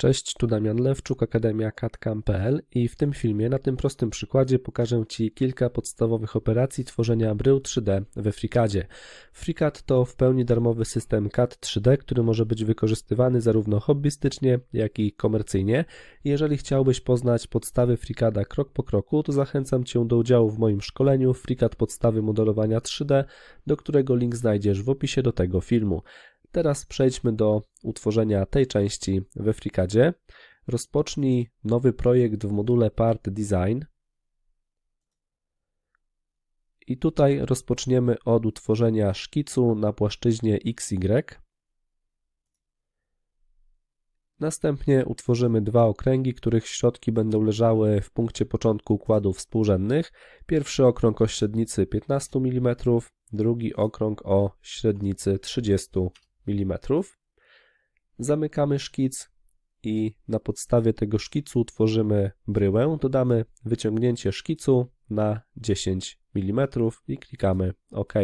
Cześć, tu Damian Lewczuk, Akademia CAD.cam.pl i w tym filmie, na tym prostym przykładzie pokażę Ci kilka podstawowych operacji tworzenia brył 3D we FreeCADzie. FreeCAD to w pełni darmowy system CAD 3D, który może być wykorzystywany zarówno hobbystycznie, jak i komercyjnie. Jeżeli chciałbyś poznać podstawy FreeCADa krok po kroku, to zachęcam Cię do udziału w moim szkoleniu FreeCAD Podstawy Modelowania 3D, do którego link znajdziesz w opisie do tego filmu. Teraz przejdźmy do utworzenia tej części we FreeCADzie. Rozpocznij nowy projekt w module Part Design. I tutaj rozpoczniemy od utworzenia szkicu na płaszczyźnie XY. Następnie utworzymy dwa okręgi, których środki będą leżały w punkcie początku układów współrzędnych. Pierwszy okrąg o średnicy 15 mm, drugi okrąg o średnicy 30 mm mm. Zamykamy szkic i na podstawie tego szkicu tworzymy bryłę. Dodamy wyciągnięcie szkicu na 10 mm i klikamy OK.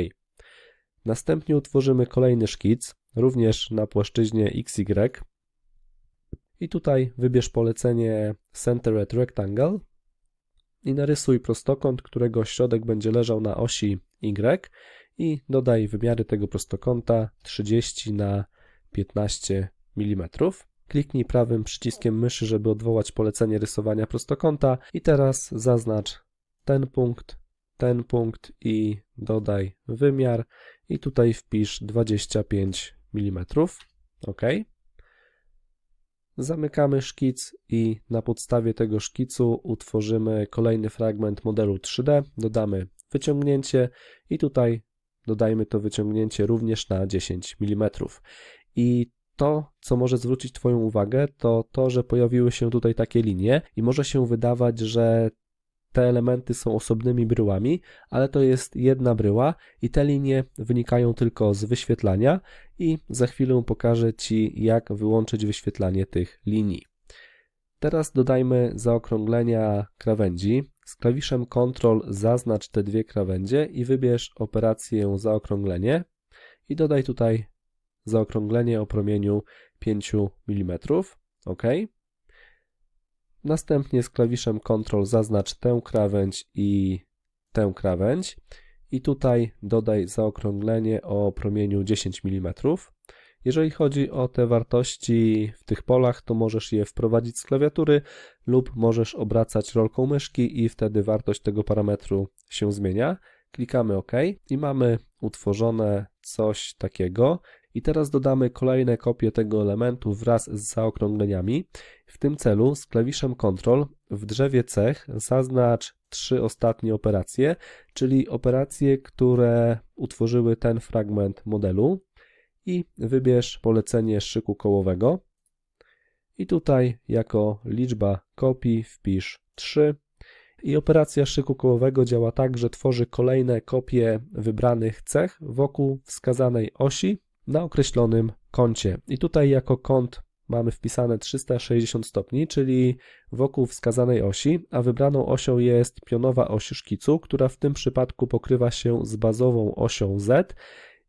Następnie utworzymy kolejny szkic, również na płaszczyźnie XY. I tutaj wybierz polecenie Centered Rectangle i narysuj prostokąt, którego środek będzie leżał na osi Y i dodaj wymiary tego prostokąta 30 na 15 mm. Kliknij prawym przyciskiem myszy, żeby odwołać polecenie rysowania prostokąta i teraz zaznacz ten punkt, ten punkt i dodaj wymiar i tutaj wpisz 25 mm. OK. Zamykamy szkic i na podstawie tego szkicu utworzymy kolejny fragment modelu 3D. Dodamy wyciągnięcie i tutaj dodajmy to wyciągnięcie również na 10 mm. I to, co może zwrócić Twoją uwagę, to to, że pojawiły się tutaj takie linie i może się wydawać, że te elementy są osobnymi bryłami, ale to jest jedna bryła i te linie wynikają tylko z wyświetlania i za chwilę pokażę Ci, jak wyłączyć wyświetlanie tych linii. Teraz dodajmy zaokrąglenia krawędzi. Z klawiszem Ctrl zaznacz te dwie krawędzie i wybierz operację zaokrąglenie i dodaj tutaj zaokrąglenie o promieniu 5 mm. OK. Następnie z klawiszem Ctrl zaznacz tę krawędź i tę krawędź i tutaj dodaj zaokrąglenie o promieniu 10 mm. Jeżeli chodzi o te wartości w tych polach, to możesz je wprowadzić z klawiatury lub możesz obracać rolką myszki i wtedy wartość tego parametru się zmienia. Klikamy OK i mamy utworzone coś takiego. I teraz dodamy kolejne kopie tego elementu wraz z zaokrągleniami. W tym celu z klawiszem Ctrl w drzewie cech zaznacz trzy ostatnie operacje, czyli operacje, które utworzyły ten fragment modelu i wybierz polecenie szyku kołowego. I tutaj jako liczba kopii wpisz 3. I operacja szyku kołowego działa tak, że tworzy kolejne kopie wybranych cech wokół wskazanej osi na określonym kącie. I tutaj jako kąt mamy wpisane 360 stopni, czyli wokół wskazanej osi, a wybraną osią jest pionowa oś szkicu, która w tym przypadku pokrywa się z bazową osią Z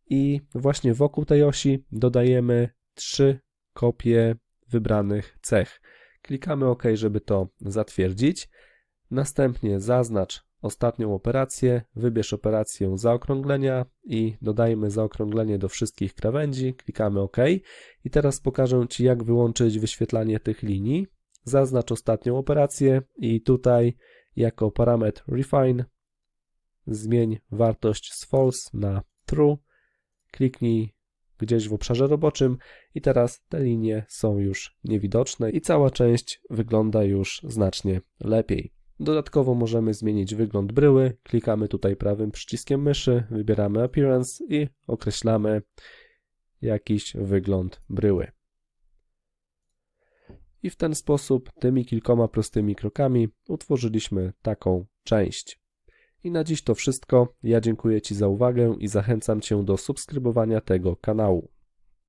i właśnie wokół tej osi dodajemy trzy kopie wybranych cech. Klikamy OK, żeby to zatwierdzić. Następnie zaznacz ostatnią operację, wybierz operację zaokrąglenia i dodajmy zaokrąglenie do wszystkich krawędzi, klikamy OK. I teraz pokażę Ci, jak wyłączyć wyświetlanie tych linii. Zaznacz ostatnią operację i tutaj jako parametr refine zmień wartość z false na true kliknij gdzieś w obszarze roboczym i teraz te linie są już niewidoczne i cała część wygląda już znacznie lepiej. Dodatkowo możemy zmienić wygląd bryły, klikamy tutaj prawym przyciskiem myszy, wybieramy Appearance i określamy jakiś wygląd bryły. I w ten sposób, tymi kilkoma prostymi krokami utworzyliśmy taką część. I na dziś to wszystko. Ja dziękuję Ci za uwagę i zachęcam Cię do subskrybowania tego kanału.